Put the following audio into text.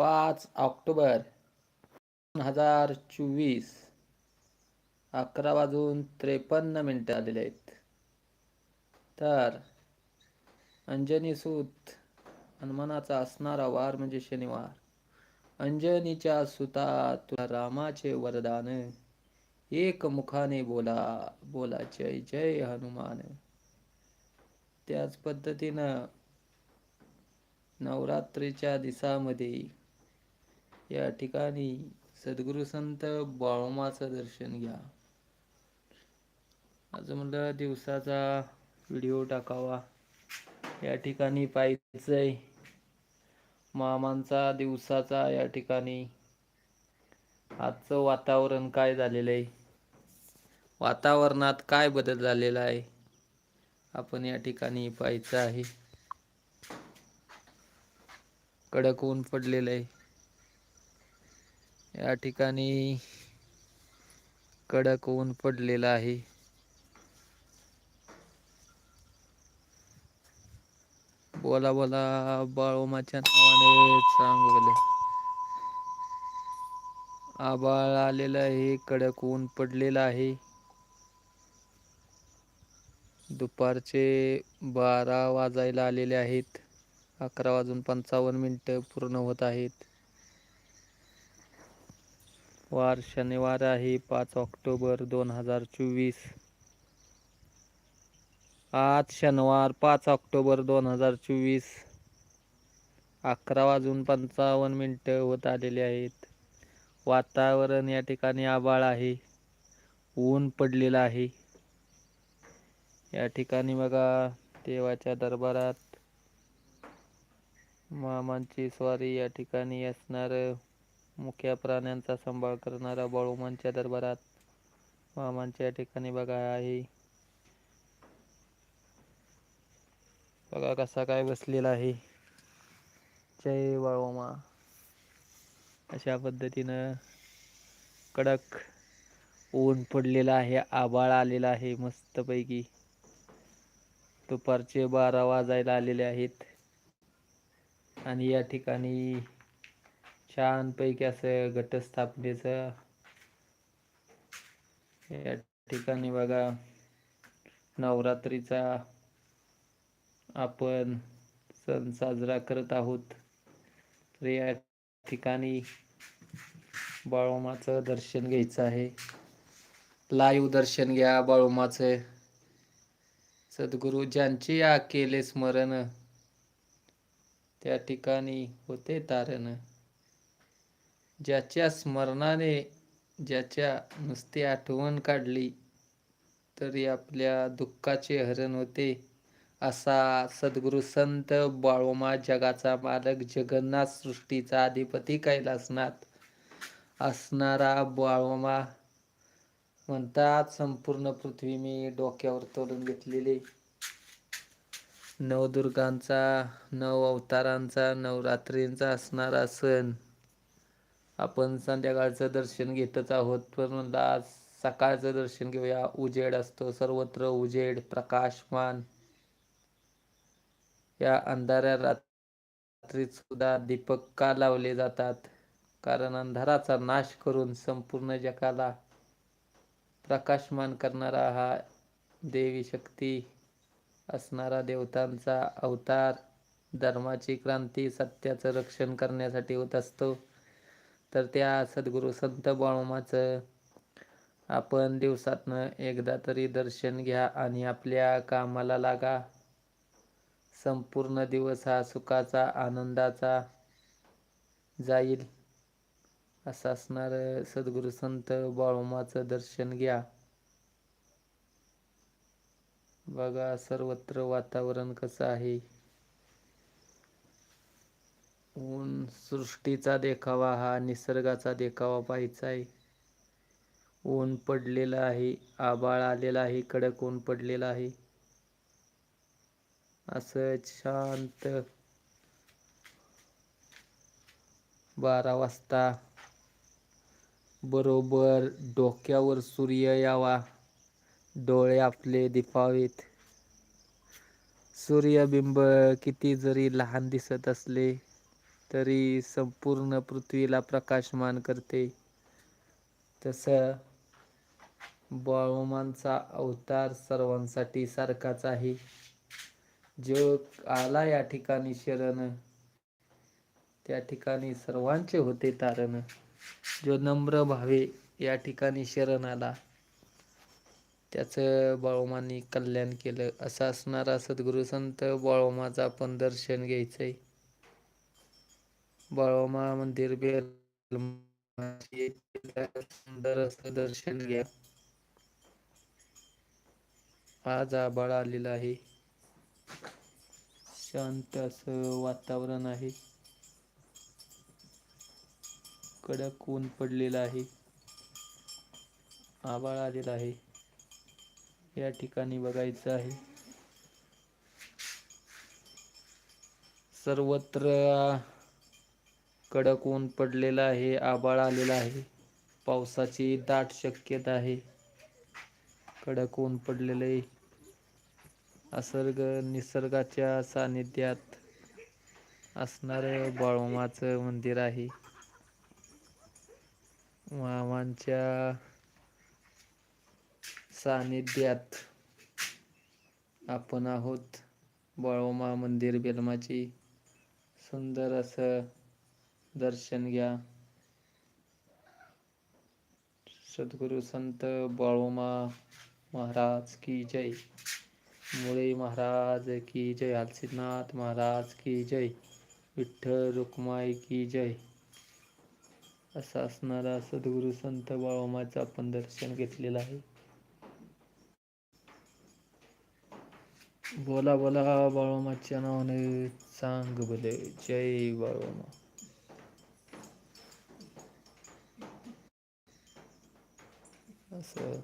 पाच ऑक्टोबर दोन हजार चोवीस. अकरा वाजून त्रेपन्न मिनटं आलेले आहेत. तर अंजनी सूत हनुमानाचा असणारा वार म्हणजे शनिवार. अंजनीच्या सुता तुला रामाचे वरदान. एक मुखाने बोला बोला जय जय हनुमान. त्याच पद्धतीनं नवरात्रीच्या दिसामध्ये या ठिकाणी सद्गुरू संत बाळोमाचं दर्शन घ्या. आज म्हणलं दिवसाचा व्हिडिओ टाकावा. या ठिकाणी पाहिजे मामांचा दिवसाचा या ठिकाणी. आजचं वातावरण काय झालेलं आहे? वातावरणात काय बदल झालेला आहे? आपण या ठिकाणी पाहायचं आहे. कडक ऊन पडलेलं आहे. या ठिकाणी कडक ऊन पडलेलं आहे. बोला बोला बाळोमाच्या नावाने चांगले आबाळ आलेलं आहे कडक ऊन पडलेलं आहे. दुपारचे बारा वाजायला आलेले आहेत. अकरा वाजून पंचावन्न मिनटं पूर्ण होत आहेत. वार शनिवार आहे पाच ऑक्टोबर दोन हजार चोवीस. आज शनिवार पाच ऑक्टोबर दोन हजार चोवीस. अकरा वाजून पंचावन्न मिनटं होत आलेली आहेत. वातावरण या ठिकाणी आबाळ आहे. ऊन पडलेलं आहे. या ठिकाणी बघा देवाच्या दरबारात मामांची स्वारी या ठिकाणी असणारं. मुख्या प्राण्यांचा सांभाळ करणारा बाळूमांच्या दरबारात. मामांच्या या ठिकाणी बघा आहे बघा कसा काय बसलेला आहे. जय बाळूमा अशा पद्धतीनं कडक ऊन पडलेला आहे आबाळ आलेला आहे मस्तपैकी. दुपारचे बारा वाजायला आलेले आहेत. आणि या ठिकाणी छानपैकी असं घटस्थापनेचं या ठिकाणी बघा. नवरात्रीचा आपण सण साजरा करत आहोत. तर या ठिकाणी बाळोमाचं दर्शन घ्यायचं आहे. लाईव्ह दर्शन घ्या बाळोमाचं. सद्गुरू ज्यांचे या केले स्मरण त्या ठिकाणी होते तारण. ज्याच्या स्मरणाने ज्याच्या नुसती आठवण काढली तरी आपल्या दुःखाचे हरण होते. असा सद्गुरु संत बाळोमा जगाचा मालक जगन्नाथ सृष्टीचा अधिपती कैलासनाथ असणारा बाळोमा म्हणतात संपूर्ण पृथ्वी मी डोक्यावर तोडून घेतलेली. नवदुर्गांचा नव अवतारांचा नवरात्रींचा असणारा सण आपण संध्याकाळचं दर्शन घेतच आहोत पण आज सकाळचं दर्शन घेऊया. उजेड असतो सर्वत्र उजेड प्रकाशमान. या अंधाऱ्या रात्रीत सुद्धा दीपक का लावले जातात? कारण अंधाराचा नाश करून संपूर्ण जगाला प्रकाशमान करणारा हा देवी शक्ती असणारा देवतांचा अवतार धर्माची क्रांती सत्याचं रक्षण करण्यासाठी होत असतो. तर त्या सद्गुरू संत बाळोमाचं आपण दिवसातनं एकदा तरी दर्शन घ्या आणि आपल्या कामाला लागा. संपूर्ण दिवस हा सुखाचा आनंदाचा जाईल असं असणार सद्गुरू संत बाळोमाचं दर्शन घ्या. बघा सर्वत्र वातावरण कसं आहे. ऊन सृष्टीचा देखावा हा निसर्गाचा देखावा पाहायचा आहे. ऊन पडलेला आहे आबाळ आलेला आहे कडक ऊन पडलेला आहे. असं शांत बारा वाजता बरोबर डोक्यावर सूर्य यावा डोळे आपले दिपावेत. सूर्यबिंब किती जरी लहान दिसत असले तरी संपूर्ण पृथ्वीला प्रकाशमान करते. तसं बाळोमांचा अवतार सर्वांसाठी सारखाच आहे. जो आला या ठिकाणी शरण त्या ठिकाणी सर्वांचे होते तारण जो नम्र भावे या ठिकाणी शरण आला. त्याचं बाळोमानी कल्याण केलं असं असणारा सद्गुरु संत बाळोमाचं आपण दर्शन घ्यायचंय. बाळोमा मंदिर सुंदर असं दर्शन घ्या. आज आभाळ आलेला आहे. शांत असं वातावरण आहे. कडक ऊन पडलेलं आहे. आभाळ आलेला आहे. या ठिकाणी बघायचं आहे. सर्वत्र कडक ऊन पडलेलं आहे. आभाळ आलेला आहे. पावसाची दाट शक्यता आहे. कडक ऊन पडलेले असर्ग निसर्गाच्या सानिध्यात असणारं बाळोमाचं मंदिर आहे. मामांच्या सानिध्यात आपण आहोत. बाळोमा मंदिर बेलमाची सुंदर असं दर्शन घ्या. सद्गुरू संत बाळोमा महाराज की जय. मुळे महाराज की जय. हालसिद्धनाथ महाराज की जय. विठ्ठल रुक्माई की जय. असा असणारा सद्गुरू संत बाळोमाचं आपण दर्शन घेतलेलं आहे. बोला बोला बाळोमाच्या नावाने चांग भले जय बाळोमा. असं